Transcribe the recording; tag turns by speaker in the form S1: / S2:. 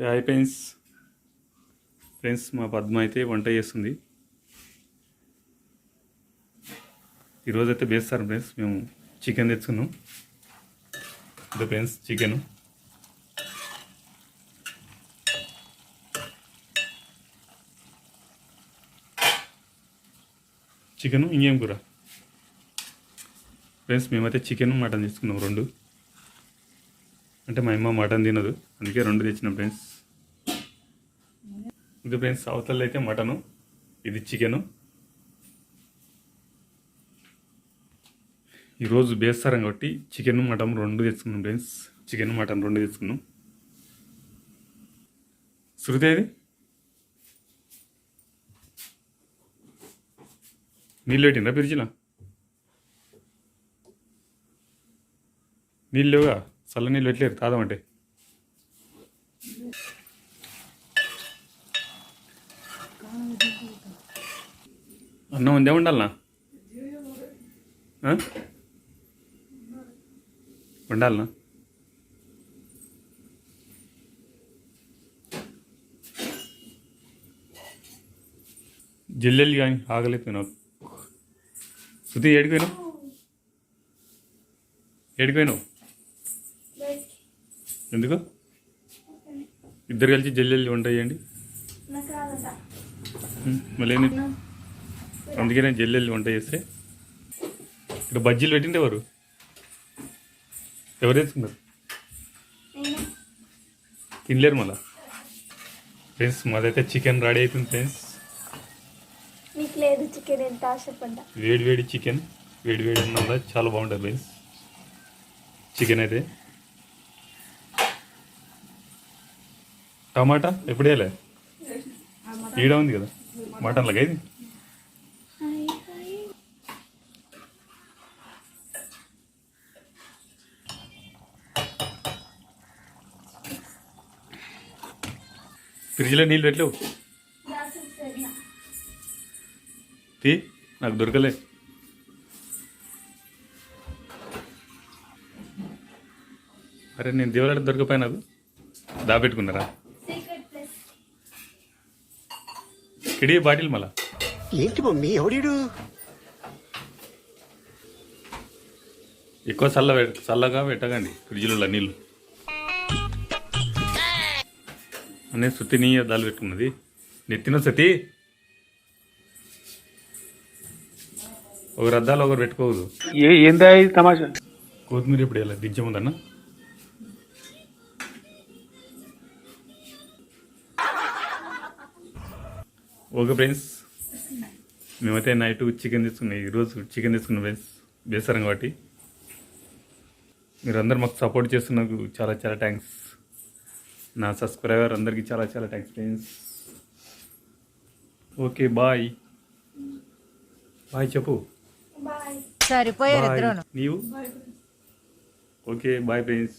S1: Hi friends. Friends మా పద్మ అయితే వంట చేస్తుంది. ఈరోజు అయితే వేస్తారు ఫ్రెండ్స్ మేము చికెన్ తెచ్చుకున్నాం. ఇదే ఫ్రెండ్స్ చికెన్. చికెను ఇంకేం కూర? ఫ్రెండ్స్ మేమైతే చికెన్ మటన్ తీసుకున్నాం రెండు. అంటే మా అమ్మ మటన్ తినదు. అందుకే రెండు తెచ్చినాం ఫ్రెండ్స్. ఇది ఫ్రెండ్స్ అవతల అయితే మటను ఇది చికెను. ఈరోజు బేస్తారం కాబట్టి చికెన్ మటన్ రెండు తెచ్చుకున్నాం ఫ్రెండ్స్. చికెన్ మటన్ రెండు తెచ్చుకున్నాం. శృతి ఏది? నీళ్ళు పెట్టిందా ఫ్రిడ్జ్లో? నీళ్ళు లేవుగా చల్ల నీళ్ళు పెట్టలేరు తాగమంటే అన్నం ఉందే ఉండాలనా ఉండాలనా జిల్లెల్లి కానీ ఆగలేదు నాకు. శృతి ఏడిపోయినావు ఏడిపోయినావు ఎందుకు? ఇద్దరు కలిసి జల్లెల్లి వంట చేయండి మళ్ళీ? అందుకే నేను జల్లెల్లి వంట చేస్తే. ఇక్కడ బజ్జీలు పెట్టింటే ఎవరు? ఎవరు
S2: నేనే
S1: తినలేరు మళ్ళా? ఫ్రెండ్స్ మాదైతే చికెన్ రెడీ అవుతుంది ఫ్రెండ్స్.
S2: నీకు లేదు చికెన్ ఎంత ఆశపడ్డా?
S1: వేడి వేడి చికెన్ వేడి వేడి చాలా బాగుంటుంది ఫ్రెండ్స్. చికెన్ అయితే. టమాటా? ఎప్పుడు వేయలే? ఈడ ఉంది కదా. మటన్లకి ఇది ఫ్రిడ్జ్లో నీళ్ళు పెట్టలేవు? తీ నాకు దొరకలే. అరే నేను దేవులాడ దొరకపోయా నాకు దాపెట్టుకున్నారా కిడి బాటిల్ మళ్ళా?
S3: ఏంటి మమ్మీ ఎవడీడు?
S1: ఎక్కువ చల్ల చల్లగా పెట్టకండి ఫ్రిడ్జ్లో నీళ్ళు. అనే సుత్తి నీ అద్దాలు పెట్టుకున్నది. నెత్తిన సతి ఒకరు అద్దాలు ఒకరు పెట్టుకోవద్దు
S4: ఏ ఏందా తమాషా?
S1: కొత్తిమీర ఇప్పుడు ఇలా దించముందన్న ఓకే ఫ్రెండ్స్. మేమైతే నైట్ చికెన్ తీసుకున్నాం ఈరోజు చికెన్ తీసుకున్నాం ఫ్రెండ్స్ బేసారం కాబట్టి. మీరందరూ మాకు సపోర్ట్ చేస్తున్నందుకు చాలా చాలా థ్యాంక్స్ నా సబ్స్క్రైబర్ అందరికీ చాలా చాలా thanks friends. Okay bye. Bye చెప్పు.
S5: సరిపోయారు
S1: నీవు? Okay bye friends.